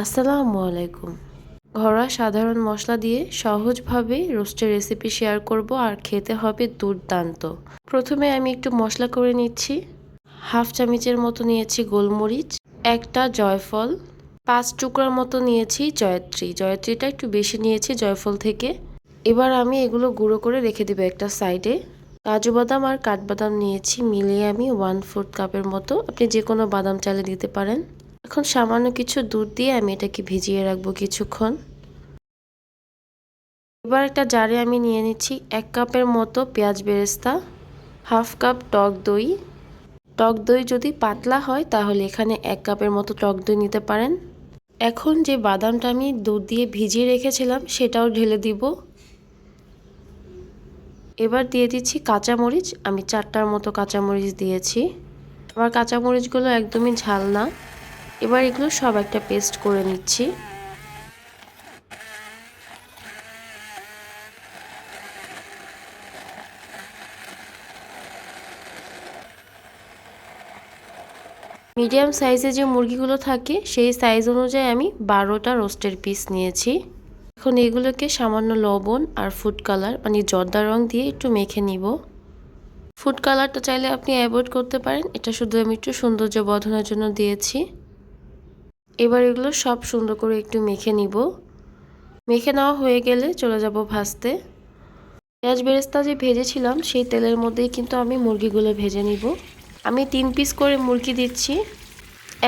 আসসালামু আলাইকুম। ঘরোয়া সাধারণ মশলা দিয়ে সহজভাবে রোস্টের রেসিপি শেয়ার করব আর খেতে হবে দুর্দান্ত। প্রথমে আমি একটু মশলা করে নিচ্ছি। হাফ চামচের মতো নিয়েছি গোলমরিচ, একটা জয়ফল, পাঁচ টুকরার মতো নিয়েছি জয়ত্রী। জয়ত্রীটা একটু বেশি নিয়েছি জয়ফল থেকে। এবার আমি এগুলো গুঁড়ো করে রেখে দেবো একটা সাইডে। কাজু বাদাম আর কাঠবাদাম নিয়েছি মিলিয়ে আমি ওয়ান ফোর্থ কাপের মতো। আপনি যে কোনো বাদাম চালে দিতে পারেন। এখন সামান্য কিছু দুধ দিয়ে আমি এটাকে ভিজিয়ে রাখব কিছুক্ষণ। এবার একটা জারে আমি নিয়ে নিচ্ছি এক কাপের মতো পেঁয়াজ বেরেস্তা, হাফ কাপ টক দই। টক দই যদি পাতলা হয় তাহলে এখানে এক কাপের মতো টক দই নিতে পারেন। এখন যে বাদামটা আমি দুধ দিয়ে ভিজিয়ে রেখেছিলাম সেটাও ঢেলে দিব। এবার দিয়ে দিচ্ছি কাঁচামরিচ, আমি চারটার মতো কাঁচামরিচ দিয়েছি। আমার কাঁচামরিচগুলো একদমই ঝাল না। এবার এগুলো সব একটা পেস্ট করে নিচ্ছি। মিডিয়াম সাইজে যে মুরগিগুলো থাকে, সেই সাইজ অনুযায়ী আমি বারোটা রোস্টের পিস নিয়েছি। এখন এগুলোকে সামান্য লবণ আর ফুড কালার মানে জর্দা রং দিয়ে একটু মেখে নিব। ফুড কালারটা চাইলে আপনি অ্যাভয়েড করতে পারেন। এটা শুধু আমি একটু সৌন্দর্য বর্ধনের জন্য দিয়েছি। এবার এগুলো সব সুন্দর করে একটু মেখে নিব। মেখে নেওয়া হয়ে গেলে চলে যাব ভাজতে। পেঁয়াজ বেরেস্তা যে ভেজেছিলাম, সেই তেলের মধ্যেই কিন্তু আমি মুরগিগুলো ভেজে নিব। আমি তিন পিস করে মুরগি দিচ্ছি।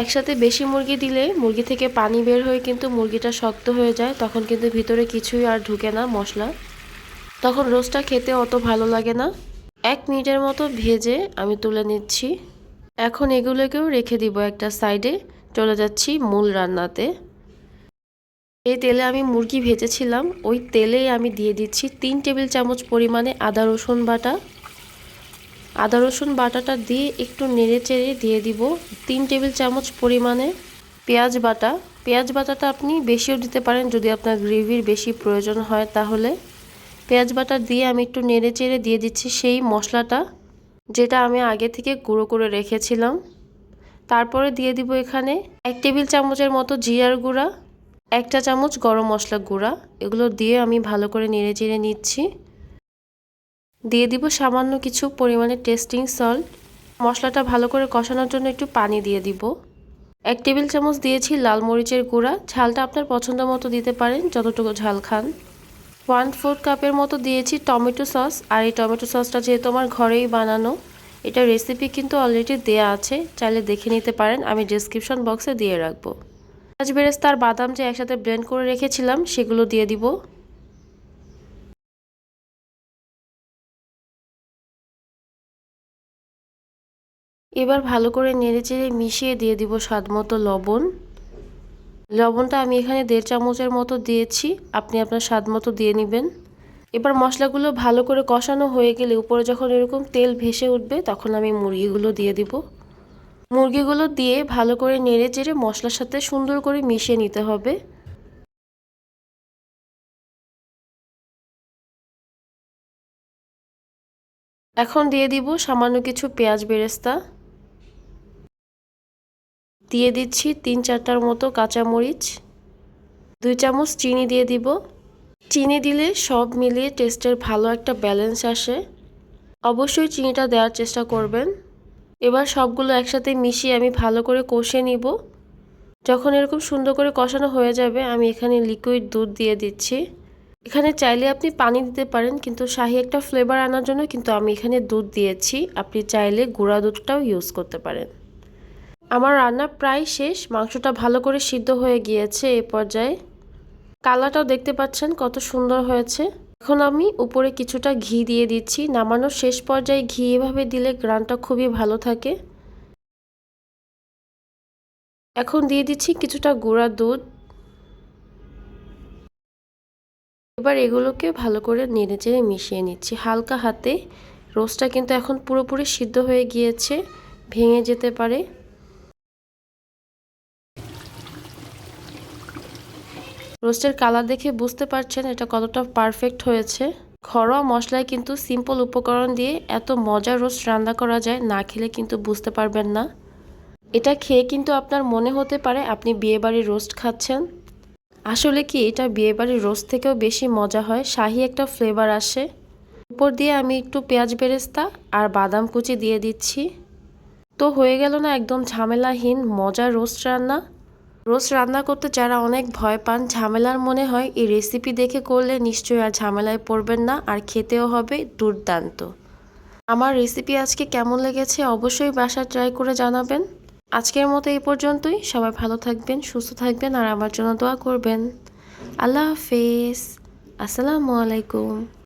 একসাথে বেশি মুরগি দিলে মুরগি থেকে পানি বের হয়ে কিন্তু মুরগিটা শক্ত হয়ে যায়, তখন কিন্তু ভিতরে কিছুই আর ঢুকে না মশলা। তখন রোস্টটা খেতে অত ভালো লাগে না। এক মিনিটের মতো ভেজে আমি তুলে নিচ্ছি। এখন এগুলোকেও রেখে দিব একটা সাইডে। চলে যাচ্ছি মূল রান্নাতে। এই তেলে আমি মুরগি ভেজেছিলাম। ওই তেলেই আমি দিয়ে দিচ্ছি তিন টেবিল চামচ পরিমাণে আদা, রসুন বাটা। আদা, রসুন বাটাটা দিয়ে একটু নেড়ে চেড়ে দিয়ে দিব তিন টেবিল চামচ পরিমাণে পেঁয়াজ বাটা। পেঁয়াজ বাটাটা আপনি বেশিও দিতে পারেন যদি আপনার গ্রেভির বেশি প্রয়োজন হয় তাহলে। পেঁয়াজ বাটা দিয়ে আমি একটু নেড়ে চেড়ে দিয়ে দিচ্ছি সেই মশলাটা, যেটা আমি আগে থেকে গুঁড়ো করে রেখেছিলাম। তারপরে দিয়ে দিব এখানে এক টেবিল চামচের মতো জিরার গুঁড়া, একটা চামচ গরম মশলা গুঁড়া। এগুলো দিয়ে আমি ভালো করে নেড়ে চেড়ে নিচ্ছি। দিয়ে দিব সামান্য কিছু পরিমাণে টেস্টিং সল্ট। মশলাটা ভালো করে কষানোর জন্য একটু পানি দিয়ে দিব। এক টেবিল চামচ দিয়েছি লাল মরিচের গুঁড়া। ঝালটা আপনার পছন্দ মতো দিতে পারেন, যতটুকু ঝাল খান। ওয়ান ফোর্থ কাপের মতো দিয়েছি টমেটো সস। আর এই টমেটো সসটা যেহেতু আমার ঘরেই বানানো এটা রেসিপি কিন্তু অলরেডি দেয়া আছে, চাইলে দেখে নিতে পারেন, আমি ডিসক্রিপশন বক্সে দিয়ে রাখব। পেঁয়াজ বেরেস্তা আর বাদাম যে একসাথে ব্লেন্ড করে রেখেছিলাম, সেগুলো দিয়ে দিব। এবার ভালো করে নেড়েচেড়ে মিশিয়ে দিয়ে দিব স্বাদ মতো লবণ। লবণটা আমি এখানে দেড় চামচের মতো দিয়েছি, আপনি আপনার স্বাদ মতো দিয়ে নেবেন। এবার মশলাগুলো ভালো করে কষানো হয়ে গেলে উপরে যখন এরকম তেল ভেসে উঠবে, তখন আমি মুরগিগুলো দিয়ে দিব। মুরগিগুলো দিয়ে ভালো করে নেড়ে চেড়ে মশলার সাথে সুন্দর করে মিশিয়ে নিতে হবে। এখন দিয়ে দিব সামান্য কিছু পেঁয়াজ বেরেস্তা। দিয়ে দিচ্ছি তিন চারটার মতো কাঁচামরিচ। দুই চামচ চিনি দিয়ে দিব। চিনি দিলে সব মিলিয়ে টেস্টের ভালো একটা ব্যালেন্স আসে। অবশ্যই চিনিটা দেওয়ার চেষ্টা করবেন। এবার সবগুলো একসাথে মিশিয়ে আমি ভালো করে কষে নিব। যখন এরকম সুন্দর করে কষানো হয়ে যাবে, আমি এখানে লিকুইড দুধ দিয়ে দিচ্ছি। এখানে চাইলে আপনি পানি দিতে পারেন, কিন্তু শাহি একটা ফ্লেভার আনার জন্য কিন্তু আমি এখানে দুধ দিয়েছি। আপনি চাইলে গুঁড়া দুধটাও ইউজ করতে পারেন। আমার রান্না প্রায় শেষ, মাংসটা ভালো করে সিদ্ধ হয়ে গিয়েছে এ পর্যায়ে। কালারটাও দেখতে পাচ্ছেন কত সুন্দর হয়েছে। এখন আমি উপরে কিছুটা ঘি দিয়ে দিচ্ছি। নামানোর শেষ পর্যায়ে ঘি এভাবে দিলে গ্রানটা খুবই ভালো থাকে। এখন দিয়ে দিচ্ছি কিছুটা গুঁড়া দুধ। এবার এগুলোকে ভালো করে নেড়ে চেড়ে মিশিয়ে নিচ্ছি। হালকা হাতে। রোস্টটা কিন্তু এখন পুরোপুরি সিদ্ধ হয়ে গিয়েছে। ভেঙে যেতে পারে। রোস্টের কালার দেখে বুঝতে পারছেন এটা কতটা পারফেক্ট হয়েছে। ঘরোয়া মশলায় কিন্তু সিম্পল উপকরণ দিয়ে এত মজার রোস্ট রান্না করা যায় না খেলে কিন্তু বুঝতে পারবেন না। এটা খেয়ে কিন্তু আপনার মনে হতে পারে আপনি বিয়েবাড়ির রোস্ট খাচ্ছেন। আসলে কি এটা বিয়েবাড়ির রোস্ট থেকেও বেশি মজা হয়, শাহি একটা ফ্লেভার আসে। উপর দিয়ে আমি একটু পেঁয়াজ বেরেস্তা আর বাদাম কুচি দিয়ে দিচ্ছি। তো হয়ে গেল না একদম ঝামেলাহীন, মজার রোস্ট রান্না। রোস্ট রান্না করতে যারা অনেক ভয় পান, ঝামেলার মনে হয় এই রেসিপি দেখে করলে নিশ্চয়ই আর ঝামেলায় পড়বেন না আর খেতেও হবে দুর্দান্ত। আমার রেসিপি আজকে কেমন লেগেছে অবশ্যই বাসায় ট্রাই করে জানাবেন। আজকের মতো এই পর্যন্তই। সবাই ভালো থাকবেন, সুস্থ থাকবেন আর আমার জন্য দোয়া করবেন। আল্লাহ হাফেজ। আসসালামু আলাইকুম।